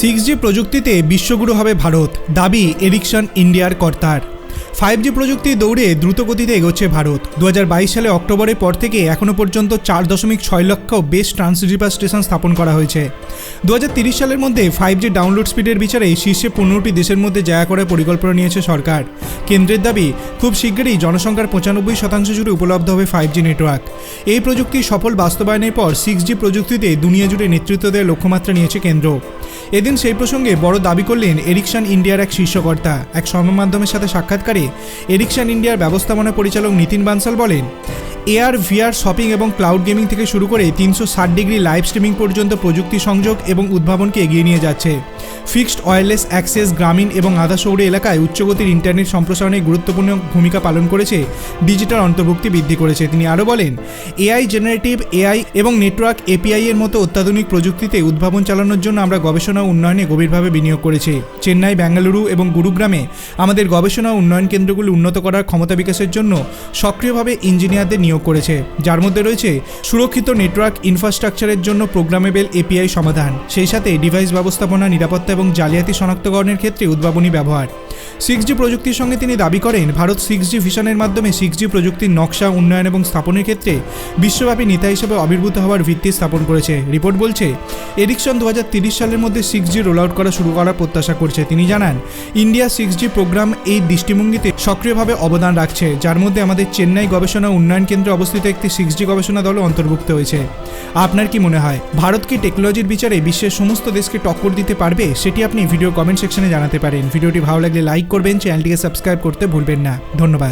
Six জি প্রযুক্তিতে বিশ্বগুরু হবে ভারত, দাবি এরিকসন ইন্ডিয়ার কর্তার। ফাইভ জি প্রযুক্তি দৌড়ে দ্রুতগতিতে এগোচ্ছে ভারত। দু হাজার বাইশ সালে অক্টোবরের পর থেকে এখনও পর্যন্ত চার দশমিক ছয় লক্ষ বেস্ট ট্রান্সরিভার স্টেশন স্থাপন করা হয়েছে। দু সালের মধ্যে ফাইভ জি ডাউনলোড স্পিডের বিচারে শীর্ষে পনেরোটি দেশের মধ্যে জায়গা করার পরিকল্পনা নিয়েছে সরকার। কেন্দ্রের দাবি, খুব শীঘ্রই জনসংখ্যার পঁচানব্বই শতাংশ জুড়ে উপলব্ধ হবে ফাইভ জি নেটওয়ার্ক। এই প্রযুক্তির সফল বাস্তবায়নের পর সিক্স জি প্রযুক্তিতে দুনিয়া জুড়ে নেতৃত্ব দেওয়ার লক্ষ্যমাত্রা নিয়েছে কেন্দ্র। এদিন সেই প্রসঙ্গে বড় দাবি করলেন এরিকশান ইন্ডিয়ার এক শীর্ষকর্তা। এক সংবাদমাধ্যমের সাথে সাক্ষাৎকারে এরিকশান ইন্ডিয়ার ব্যবস্থাপনা পরিচালক নীতিন বানসাল বলেন, এআর, ভিআর, শপিং এবং ক্লাউড গেমিং থেকে শুরু করে তিনশো ষাট ডিগ্রি লাইভ স্ট্রিমিং পর্যন্ত প্রযুক্তি সংযোগ এবং উদ্ভাবনকে এগিয়ে নিয়ে যাচ্ছে। ফিক্সড ওয়্যারলেস অ্যাক্সেস গ্রামীণ এবং আধা শহুরে এলাকায় উচ্চগতির ইন্টারনেট সম্প্রসারণে গুরুত্বপূর্ণ ভূমিকা পালন করেছে, ডিজিটাল অন্তর্ভুক্তি বৃদ্ধি করেছে। তিনি আরও বলেন, এআই জেনারেটিভ, এআই এবং নেটওয়ার্ক এপিআই এর মতো অত্যাধুনিক প্রযুক্তিতে উদ্ভাবন চালানোর জন্য আমরা গবেষণা উন্নয়নে গভীরভাবে বিনিয়োগ করেছি। চেন্নাই, বেঙ্গালুরু এবং গুরুগ্রামে আমাদের গবেষণা উন্নয়ন কেন্দ্রগুলি উন্নত করার ক্ষমতা বিকাশের জন্য সক্রিয়ভাবে ইঞ্জিনিয়ারদের নিয়োগ করেছে। যার মধ্যে রয়েছে সুরক্ষিত নেটওয়ার্ক ইনফ্রাস্ট্রাকচারের জন্য প্রোগ্রামেবল এপিআই সমাধান। সেই সাথে ডিভাইস ব্যবস্থাপনা, নিরাপত্তা এবং জালিয়াতি শনাক্তকরণের ক্ষেত্রে উদ্ভাবনী ব্যবহার। সিক্স জি প্রযুক্তির সঙ্গে তিনি দাবি করেন, ভারত সিক্স জি ভিশনের মাধ্যমে সিক্স জি প্রযুক্তির নকশা, উন্নয়ন এবং স্থাপনের ক্ষেত্রে বিশ্বব্যাপী নেতা হিসেবে আবির্ভূত হওয়ার ভিত্তি স্থাপন করেছে। রিপোর্ট বলছে এরিকসন দু সালের মধ্যে সিক্স জি রোল আউট করা শুরু করার প্রত্যাশা করছে। তিনি জানান, ইন্ডিয়া সিক্স জি প্রোগ্রাম এই দৃষ্টিভঙ্গিতে সক্রিয়ভাবে অবদান রাখছে, যার মধ্যে আমাদের চেন্নাই গবেষণা উন্নয়ন কেন্দ্রে অবস্থিত একটি সিক্স জি গবেষণা দলও অন্তর্ভুক্ত হয়েছে। আপনার কি মনে হয়, ভারত কি টেকনোলজির বিচারে বিশ্বের সমস্ত দেশকে টক্কর দিতে পারবে? সেটি আপনি ভিডিও কমেন্ট সেকশনে জানাতে পারেন। ভিডিওটি ভালো লাগলে লাইক করবেন চ্যানেলটিকে সাবস্ক্রাইব করতে ভুলবেন না ধন্যবাদ